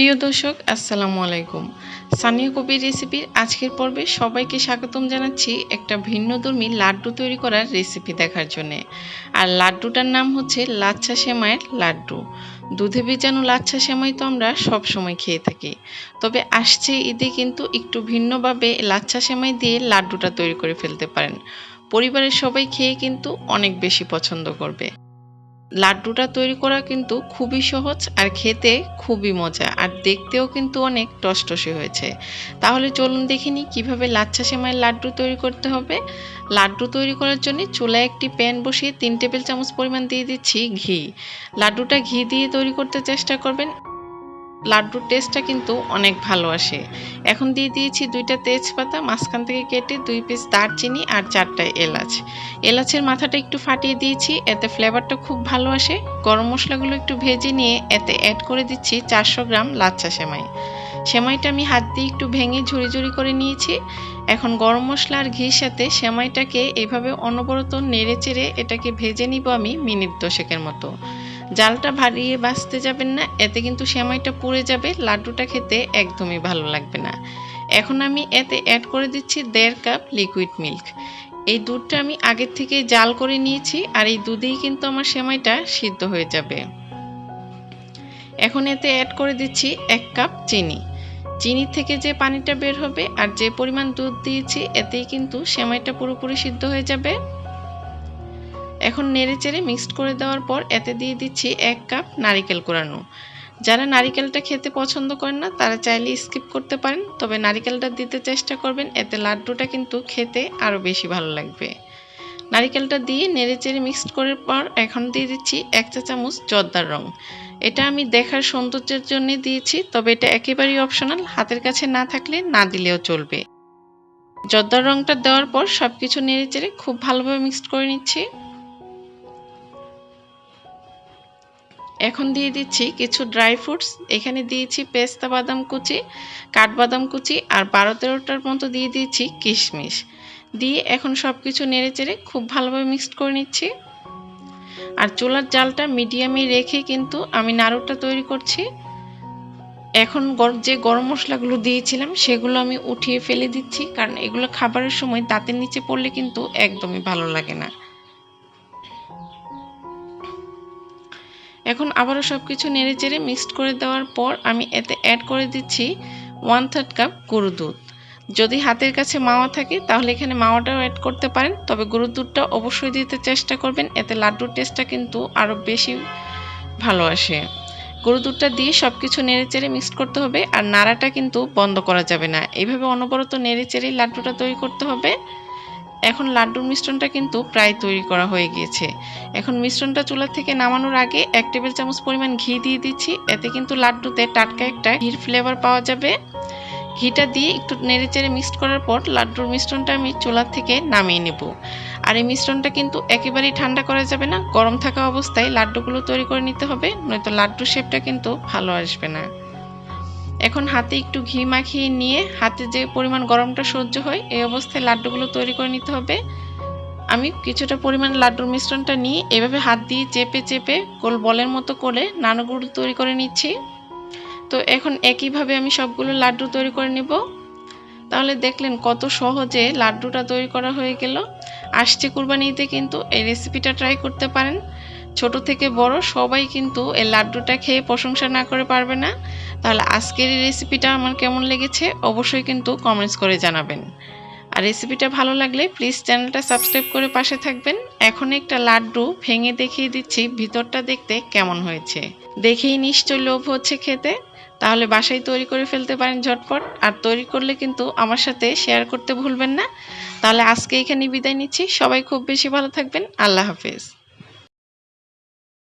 প্রিয় দর্শক, আসসালামু আলাইকুম। সানিয়া কবির রেসিপির আজকের পর্বে সবাইকে স্বাগতম জানাচ্ছি একটা ভিন্ন ভিন্নধর্মী লাড্ডু তৈরি করার রেসিপি দেখার জন্যে। আর লাড্ডুটার নাম হচ্ছে লাচ্ছা সেমাইয়ের লাড্ডু। দুধে ভেজানো লাচ্ছা সেমাই তো আমরা সব সময় খেয়ে থাকি। তবে আসছে ঈদে কিন্তু একটু ভিন্নভাবে লাচ্ছা সেমাই দিয়ে লাড্ডুটা তৈরি করে ফেলতে পারেন। পরিবারের সবাই খেয়ে কিন্তু অনেক বেশি পছন্দ করবে। লাড্ডুটা তৈরি করা কিন্তু খুবই সহজ আর খেতে খুবই মজা, আর দেখতেও কিন্তু অনেক টসটসে হয়েছে। তাহলে চলুন দেখিনি কীভাবে লাচ্ছা সেমাইয়ের লাড্ডু তৈরি করতে হবে। লাড্ডু তৈরি করার জন্য চুলায় একটি প্যান বসিয়ে তিন টেবিল চামচ পরিমাণ দিয়ে দিচ্ছি ঘি। লাড্ডুটা ঘি দিয়ে তৈরি করতে চেষ্টা করবেন লাড্ডুর টেস্টটা কিন্তু অনেক ভালো আসে। এখন দিয়ে দিয়েছি দুইটা তেজপাতা, মাঝখান থেকে কেটে দুই পিস দারচিনি আর চারটা এলাচ। এলাচের মাথাটা একটু ফাটিয়ে দিয়েছি, এতে ফ্লেভারটা খুব ভালো আসে। গরম মশলাগুলো একটু ভেজে নিয়ে এতে অ্যাড করে দিচ্ছি চারশো গ্রাম লাচ্চা সেমাই। সেমাইটা আমি হাত দিয়ে একটু ভেঙে ঝুড়ি ঝুড়ি করে নিয়েছি। এখন গরম মশলা আর ঘির সাথে সেমাইটাকে এভাবে অনবরত নেড়ে চেড়ে এটাকে ভেজে নিব আমি মিনিট দশেকের মতো। জালটা ভারিয়ে বাঁচতে যাবেন না, এতে কিন্তু সেমাইটা পুড়ে যাবে, লাড্ডুটা খেতে একদমই ভালো লাগবে না। এখন আমি এতে অ্যাড করে দিচ্ছি দেড় কাপ লিকুইড মিল্ক এই দুধটা আমি আগের থেকে জাল করে নিয়েছি, আর এই দুধেই কিন্তু আমার সেমাইটা সিদ্ধ হয়ে যাবে। এখন এতে অ্যাড করে দিচ্ছি এক কাপ চিনি। চিনি থেকে যে পানিটা বের হবে, আর যে পরিমাণ দুধ দিয়েছি, এতেই কিন্তু সেমাইটা পুরোপুরি সিদ্ধ হয়ে যাবে। এখন নেড়ে চেড়ে মিক্সড করে দেওয়ার পর এতে দিয়ে দিচ্ছি এক কাপ নারিকেল কোরানো। যারা নারিকেলটা খেতে পছন্দ করেন না, তারা চাইলে স্কিপ করতে পারেন, তবে নারিকেলটা দিতে চেষ্টা করবেন, এতে লাড্ডুটা কিন্তু খেতে আরও বেশি ভালো লাগবে। নারিকেলটা দিয়ে নেড়ে চেড়ে মিক্সড করার পর এখন দিয়ে দিচ্ছি এক চা চামচ জর্দার রং। এটা আমি দেখার সৌন্দর্যের জন্য দিয়েছি, তবে এটা একেবারেই অপশনাল হাতের কাছে না থাকলে না দিলেও চলবে। জর্দার রংটা দেওয়ার পর সব কিছু নেড়ে চেড়ে খুব ভালোভাবে মিক্সড করে নিচ্ছি। এখন দিয়ে দিচ্ছি কিছু ড্রাই ফ্রুটস। এখানে দিয়েছি পেস্তা বাদাম কুচি, কাঠবাদাম কুচি আর বারো তেরোটার মতো দিয়ে দিয়েছি কিশমিশ। দিয়ে এখন সব কিছু নেড়ে চেড়ে খুব ভালোভাবে মিক্সড করে নিচ্ছি। আর চুলার জালটা মিডিয়ামে রেখে কিন্তু আমি নাড়ুটা তৈরি করছি। এখন যে গরম মশলাগুলো দিয়েছিলাম সেগুলো আমি উঠিয়ে ফেলে দিচ্ছি, কারণ এগুলো খাবারের সময় দাঁতের নিচে পড়লে কিন্তু একদমই ভালো লাগে না। এখন আবারও সব কিছু নেড়ে চেড়ে মিক্সড করে দেওয়ার পর আমি এতে অ্যাড করে দিচ্ছি ওয়ান থার্ড কাপ গরু দুধ। যদি হাতের কাছে মাওয়া থাকে, তাহলে এখানে মাওয়াটাও অ্যাড করতে পারেন, তবে গরুর দুধটা অবশ্যই দিতে চেষ্টা করবেন, এতে লাড্ডুর টেস্টটা কিন্তু আরও বেশি ভালো আসে। গরু দুধটা দিয়ে সব কিছু নেড়ে চেড়ে মিক্সড করতে হবে, আর নাড়াটা কিন্তু বন্ধ করা যাবে না। এইভাবে অনবরত নেড়ে চেড়েই লাড্ডুটা তৈরি করতে হবে। এখন লাড্ডুর মিশ্রণটা কিন্তু প্রায় তৈরি করা হয়ে গিয়েছে। এখন মিশ্রণটা চুলা থেকে নামানোর আগে এক টেবিল চামচ পরিমাণ ঘি দিয়ে দিচ্ছি। এতে কিন্তু লাড্ডুতে টাটকা একটা ঘির ফ্লেভার পাওয়া যাবে। ঘিটা দিয়ে একটু নেড়ে চেড়ে মিক্সড করার পর লাড্ডুর মিশ্রণটা আমি চুলা থেকে নামিয়ে নেব। আর এই মিশ্রণটা কিন্তু একেবারেই ঠান্ডা করা যাবে না। গরম থাকা অবস্থায় লাড্ডুগুলো তৈরি করে নিতে হবে, নয়তো লাড্ডুর শেপটা কিন্তু ভালো আসবে না। এখন হাতে একটু ঘি মাখিয়ে নিয়ে হাতে যে পরিমাণ গরমটা সহ্য হয়, এই অবস্থায় লাড্ডুগুলো তৈরি করে নিতে হবে। আমি কিছুটা পরিমাণ লাড্ডুর মিশ্রণটা নিয়ে এভাবে হাত দিয়ে চেপে চেপে গোল বলের মতো করে নানুগুলো তৈরি করে নিচ্ছি। তো এখন একইভাবে আমি সবগুলো লাড্ডু তৈরি করে নিব। তাহলে দেখলেন কত সহজে লাড্ডুটা তৈরি করা হয়ে গেল। আসছে কুরবানিতে কিন্তু এই রেসিপিটা ট্রাই করতে পারেন। ছোট থেকে বড় সবাই কিন্তু এই লাড্ডুটা খেয়ে প্রশংসা না করে পারবে না। তাহলে আজকের এই রেসিপিটা আমার কেমন লেগেছে অবশ্যই কিন্তু কমেন্টস করে জানাবেন। আর রেসিপিটা ভালো লাগলে প্লিজ চ্যানেলটা সাবস্ক্রাইব করে পাশে থাকবেন। এখন একটা লাড্ডু ভেঙে দেখিয়ে দিচ্ছি, ভিতরটা দেখতে কেমন হয়েছে। দেখেই নিশ্চয় লোভ হচ্ছে খেতে। তাহলে বাসায় তৈরি করে ফেলতে পারেন ঝটপট। আর তৈরি করলে কিন্তু আমার সাথে শেয়ার করতে ভুলবেন না। তাহলে আজকে এখানে বিদায় নিচ্ছি। সবাই খুব বেশি ভালো থাকবেন। আল্লাহ হাফেজ।